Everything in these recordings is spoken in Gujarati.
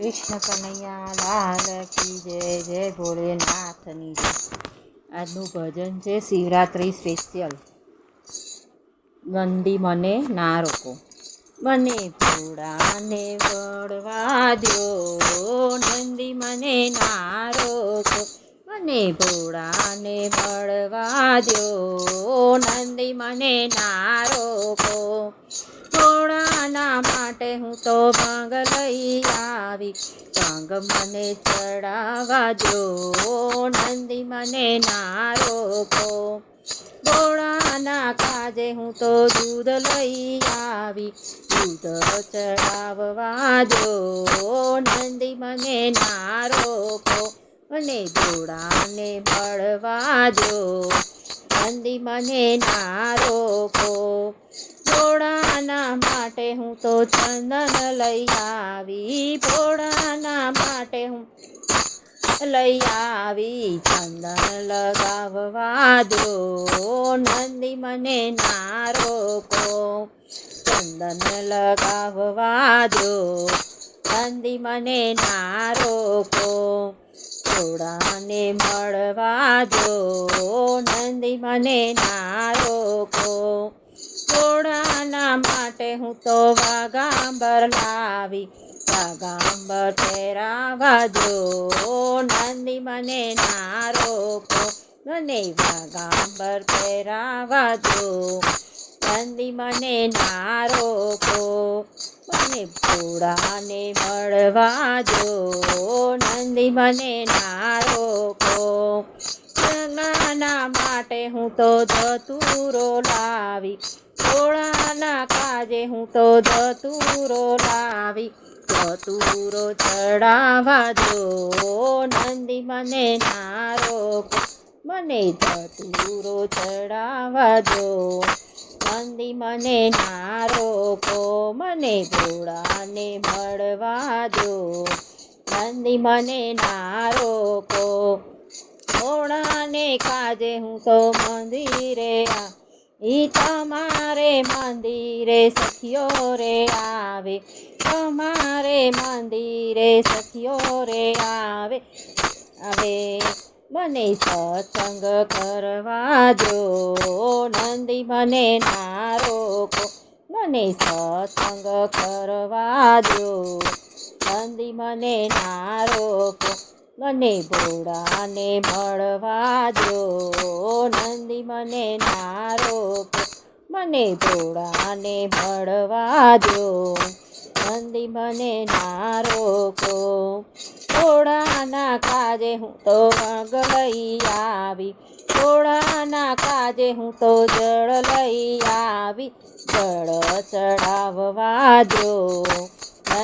કૃષ્ણ કનૈયા લાલ કી જય જય ભોળેનાથની જય. આજનું ભજન છે શિવરાત્રિ સ્પેશિયલ. ગંદી મને ના રોકો. મને ભોળાને વળવા દ્યો નંદી મને ના રોકો. મને ભોળાને વળવા દો નંદી મને ના રોકો. માટે હું તો ભાંગ લઈ આવી. ભાંગ મને ચડાવા દો, નંદી મને ના રોકો ગોળાના કાજે હું તો દૂધ લઈ આવી. દૂધ ચડાવવા દો, નંદી મને ના રોકો અને ગોળાને મળવા દો. નંદી મને ના રોકો ભોળાના માટે હું તો ચંદન લઈ આવી. ભોળાના માટે હું લઈ આવી. ચંદન લગાવવા દો. નંદી મને ના રોકો ચંદન લગાવવા દો. નંદી મને ના રોકો થોડાને મળવા જો, નંદી મને ના રોકો થોડાના માટે હું તો વાગાંબર લાવી, વાગાંબર ફેરાવા જો, નંદી મને ના રોકો મને વાગાંબર ફેરાવા દો નંદી મને ના રોકો મને ભોળાને મળવા જો નંદી મને ના રોકો નાના માટે હું તો ધતુરો લાવી. ભોળાના કાજે હું તો ધતુરો લાવી. ધતુરો ચડાવા જો નંદી મને ના રોકો મને ધતુરો ચડાવા દો. નંદી મને ના રોકો મને ભોળાને મળવા દો. નંદી મને ના રોકો ભોળાને કાજે હું તો મંદિરે ઈ તમારે મંદિરે સખીઓ રે આવે, તમારે મંદિરે સખીઓ રે આવે આવે. મને સત્સંગ કરવા જો નંદી મને ના રોકો મને સત્સંગ કરવા જો નંદી મને ના રોકો મને ભોળાને મળવા જો નંદી મને ના રોકો મને ભોળાને મળવા દો નંદી મને ના રોકો. ભોળાના કાજે હું તો વાગ લઈ આવી. ભોળાના કાજે હું તો જળ લઈ આવી. જળ ચડાવવા જો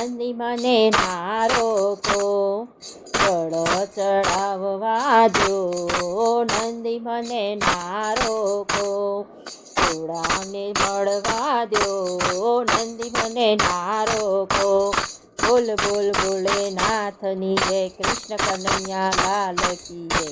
નંદી મને ના રોકો. જળ ચડાવવા જો નંદી મને ના રોકો. ભોળાને મળવા દો નંદી મને ના રોકો બોલ બોલ ભોલેનાથની જય. કૃષ્ણ કનૈયા લાલ કી